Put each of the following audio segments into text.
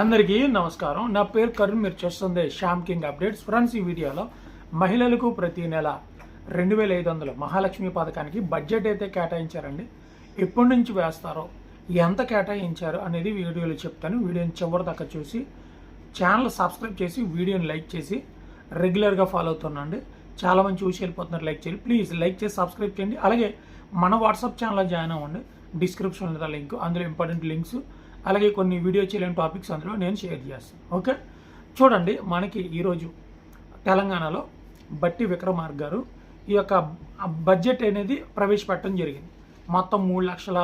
అందరికీ నమస్కారం. నా పేరు కరుణ్ మీరు చూస్తుంది శ్యామ్ కింగ్ అప్డేట్స్. ఫ్రెండ్స్ ఈ వీడియోలో మహిళలకు ప్రతి నెల రెండు వేల ఐదు వందలు మహాలక్ష్మి పథకానికి బడ్జెట్ అయితే కేటాయించారండి. ఎప్పటి నుంచి వేస్తారో ఎంత కేటాయించారు అనేది వీడియోలో చెప్తాను. వీడియోని చివరి దాకా చూసి ఛానల్ సబ్స్క్రైబ్ చేసి వీడియోని లైక్ చేసి రెగ్యులర్గా ఫాలో అవుతున్నాండి చాలా మంది చూసి వెళ్ళిపోతున్నారు లైక్ చేయండి ప్లీజ్ లైక్ చేసి సబ్స్క్రైబ్ చేయండి. అలాగే మన వాట్సాప్ ఛానల్లో జాయిన్ అవ్వండి. డిస్క్రిప్షన్ లింక్ అందులో ఇంపార్టెంట్ లింక్స్ అలాగే కొన్ని వీడియో చేయలేని టాపిక్స్ అందులో నేను షేర్ చేస్తాను. ఓకే చూడండి మనకి ఈరోజు తెలంగాణలో బట్టి విక్రమార్క్ గారు ఈ యొక్క బడ్జెట్ అనేది ప్రవేశపెట్టడం జరిగింది. మొత్తం మూడు లక్షల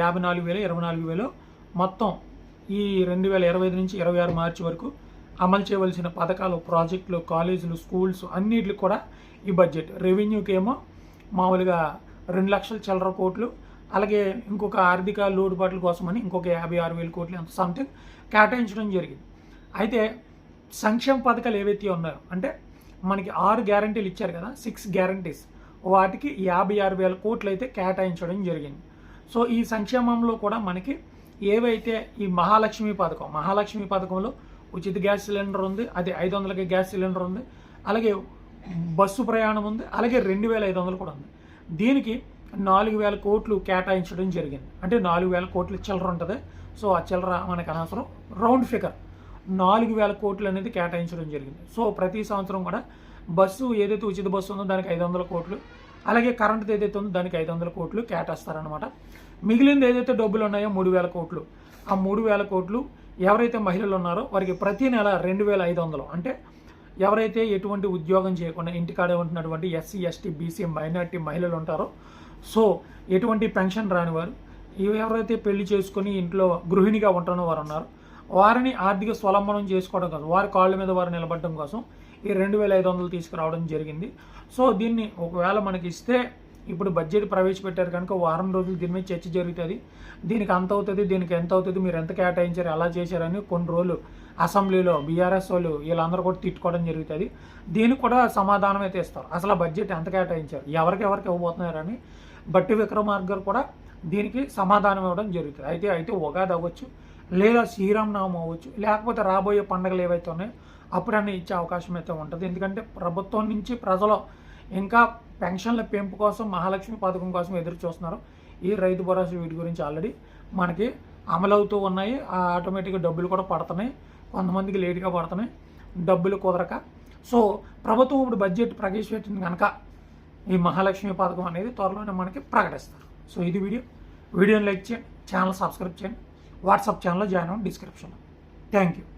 యాభై నాలుగు వేలు ఇరవై నాలుగు వేలు మొత్తం ఈ రెండు వేల ఇరవై ఐదు నుంచి ఇరవై ఆరు మార్చి వరకు అమలు చేయవలసిన పథకాలు ప్రాజెక్టులు కాలేజీలు స్కూల్స్ అన్నిటికి కూడా ఈ బడ్జెట్ రెవెన్యూకి ఏమో మామూలుగా రెండు లక్షల చిల్లర కోట్లు అలాగే ఇంకొక ఆర్థిక లోటుపాట్ల కోసమని ఇంకొక యాభై ఆరు వేల కోట్లు ఎంత సంథింగ్ కేటాయించడం జరిగింది. అయితే సంక్షేమ పథకాలు ఏవైతే ఉన్నాయో అంటే మనకి ఆరు గ్యారంటీలు ఇచ్చారు కదా సిక్స్ గ్యారంటీస్ వాటికి యాభై ఆరు వేల కోట్లు అయితే కేటాయించడం జరిగింది. సో ఈ సంక్షేమంలో కూడా మనకి ఏవైతే ఈ మహాలక్ష్మి పథకం మహాలక్ష్మి పథకంలో ఉచిత గ్యాస్ సిలిండర్ ఉంది అది ఐదు వందలకి గ్యాస్ సిలిండర్ ఉంది అలాగే బస్సు ప్రయాణం ఉంది అలాగే రెండు వేల ఐదు వందలు కూడా ఉంది. దీనికి నాలుగు వేల కోట్లు కేటాయించడం జరిగింది. అంటే నాలుగు వేల కోట్లు చిల్లర ఉంటుంది. సో ఆ చిల్లర మనకు అనవసరం. Round figure. నాలుగు వేల కోట్లు అనేది కేటాయించడం జరిగింది. సో ప్రతి సంవత్సరం కూడా బస్సు ఏదైతే ఉచిత బస్సు ఉందో దానికి ఐదు వందల కోట్లు అలాగే కరెంట్ ఏదైతే ఉందో దానికి ఐదు వందల కోట్లు కేటాయిస్తారనమాట మిగిలింది ఏదైతే డబ్బులు ఉన్నాయో మూడు వేల కోట్లు. ఆ మూడు వేల కోట్లు ఎవరైతే మహిళలు ఉన్నారో వారికి ప్రతి నెల రెండు వేల ఐదు వందలు. అంటే ఎవరైతే ఎటువంటి ఉద్యోగం చేయకుండా ఇంటికాడే ఉంటున్నటువంటి ఎస్సీ ఎస్టీ బీసీ మైనార్టీ మహిళలు ఉంటారో సో ఎటువంటి పెన్షన్ రాని వారు ఎవరైతే పెళ్ళి చేసుకొని ఇంట్లో గృహిణిగా ఉంటున్న వారు ఉన్నారు వారిని ఆర్థిక స్వలంబనం చేసుకోవడం కోసం వారి కాళ్ళ మీద వారు నిలబడడం కోసం ఈ రెండు వేల ఐదు వందలు తీసుకురావడం జరిగింది. సో దీన్ని ఒకవేళ మనకి ఇస్తే ఇప్పుడు బడ్జెట్ ప్రవేశపెట్టారు కనుక వారం రోజులు దీని మీద చర్చ జరుగుతుంది. దీనికి అంత అవుతుంది దీనికి ఎంత అవుతుంది మీరు ఎంత కేటాయించారు ఎలా చేశారని కొన్ని రోజులు అసెంబ్లీలో బీఆర్ఎస్ వాళ్ళు వీళ్ళందరూ కూడా తిట్టుకోవడం జరుగుతుంది. దీనికి కూడా సమాధానం అయితే ఇస్తారు. అసలు ఆ బడ్జెట్ ఎంత కేటాయించారు? ఎవరికి ఎవరికి ఇవ్వబోతున్నారని బట్టి విక్రమార్గర్ కూడా దీనికి సమాధానం ఇవ్వడం జరుగుతుంది. అయితే అయితే ఉగాది అవ్వచ్చు లేదా శ్రీరామనామం అవ్వచ్చు లేకపోతే రాబోయే పండుగలు ఏవైతే ఉన్నాయో అప్పుడన్నీ ఇచ్చే అవకాశం అయితే ఉంటుంది. ఎందుకంటే ప్రభుత్వం నుంచి ప్రజలు ఇంకా పెన్షన్ల పెంపు కోసం మహాలక్ష్మి పథకం కోసం ఎదురు చూస్తున్నారు. ఈ రైతు భరోసా వీటి గురించి ఆల్రెడీ మనకి అమలవుతూ ఉన్నాయి. ఆ ఆటోమేటిక్గా డబ్బులు కూడా పడుతున్నాయి. కొంతమందికి లేట్గా పడుతున్నాయి. డబ్బులు కుదరక. సో ప్రభుత్వం ఇప్పుడు బడ్జెట్ ప్రవేశపెట్టింది కనుక ఈ మహాలక్ష్మి పథకం అనేది త్వరలోనే మనకి ప్రకటిస్తారు. సో ఇది వీడియో. వీడియోని లైక్ చేయండి. ఛానల్ సబ్స్క్రైబ్ చేయండి. వాట్సాప్ ఛానల్లో జాయిన్ అవ్వండి. డిస్క్రిప్షన్లో. Thank you.